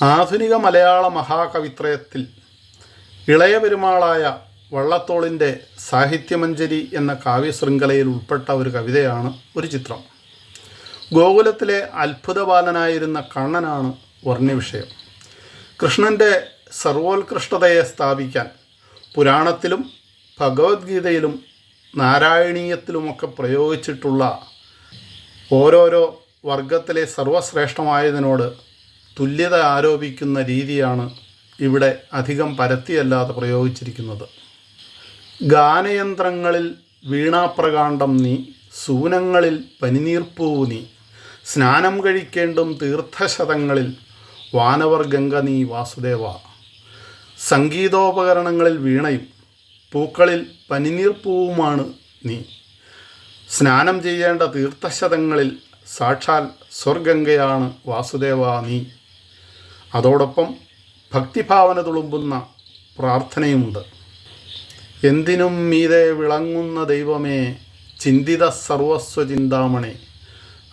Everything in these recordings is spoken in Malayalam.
ആധുനിക മലയാള മഹാകവിത്രയത്തിൽ ഇളയ പെരുമാളായ വള്ളത്തോളിന്റെ സാഹിത്യമഞ്ജരി എന്ന കാവ്യശൃംഖലയിൽ ഉൾപ്പെട്ട ഒരു കവിതയാണ് ഒരു ചിത്രം. ഗോകുലത്തിലെ അത്ഭുതബാലനായിരുന്ന കണ്ണനാണ് വർണ്യവിഷയം കൃഷ്ണന്റെ സർവോത്കൃഷ്ടതയെ സ്ഥാപിക്കാൻ പുരാണത്തിലും ഭഗവത്ഗീതയിലും നാരായണീയത്തിലുമൊക്കെ പ്രയോഗിച്ചിട്ടുള്ള ഓരോരോ വർഗത്തിലെ സർവശ്രേഷ്ഠമായതിനോട് തുല്യത ആരോപിക്കുന്ന രീതിയാണ് ഇവിടെ അധികം പരത്തിയല്ലാതെ പ്രയോഗിച്ചിരിക്കുന്നത്. ഗാനയന്ത്രങ്ങളിൽ വീണാപ്രകാണ്ഡം നീ സൂനങ്ങളിൽ പനിനീർപ്പൂവ് നീ സ്നാനം കഴിക്കേണ്ടും തീർത്ഥശതങ്ങളിൽ വാനവർ ഗംഗ നീ വാസുദേവ. സംഗീതോപകരണങ്ങളിൽ വീണയും പൂക്കളിൽ പനിനീർപ്പൂവുമാണ് നീ. സ്നാനം ചെയ്യേണ്ട തീർത്ഥശതങ്ങളിൽ സാക്ഷാൽ സ്വർഗംഗയാണ് വാസുദേവ നീ. അതോടൊപ്പം ഭക്തിഭാവന തുളുമ്പുന്ന പ്രാർത്ഥനയുമുണ്ട്. എന്തിനും മീതെ വിളങ്ങുന്ന ദൈവമേ ചിന്തിത സർവസ്വ ചിന്താമണി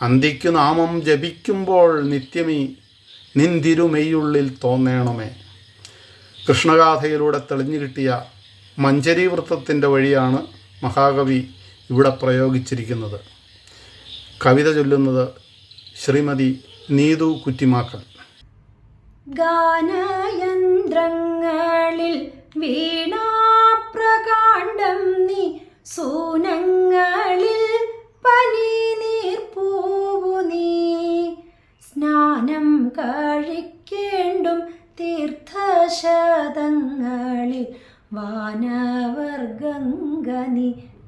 അന്തിക്കു നാമം ജപിക്കുമ്പോൾ നിത്യമീ നിന്തിരുമെയ്യുള്ളിൽ തോന്നേണമേ. കൃഷ്ണഗാഥയിലൂടെ തെളിഞ്ഞു കിട്ടിയ മഞ്ചരി വൃത്തത്തിന്റെ വഴിയാണ് മഹാകവി ഇവിടെ പ്രയോഗിച്ചിരിക്കുന്നത്. കവിത ചൊല്ലുന്നത് ശ്രീമതി നീതു കുറ്റിമാക്കൽ ഗാനയന്ത്രങ്ങളിൽ വീണാപ്രകാണ്ഡം നീ സൂനങ്ങളിൽ പനിനീർപ്പൂവു നീ. സ്നാനം കഴിക്കേണ്ടും തീർത്ഥശതങ്ങളിൽ വാനവർഗംഗനി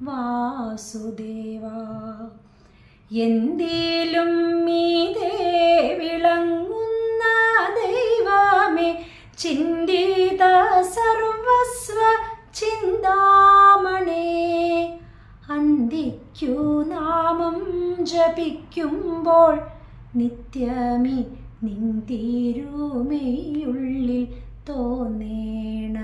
വാസുദേവ. എന്തിലും മീതേ ചിന്തിത സർവസ്വ ചിന്താമണേ അന്തിക്കു നാമം ജപിക്കുമ്പോൾ നിത്യമി നിന്തിരുമേയുള്ളിൽ തോന്നേണ.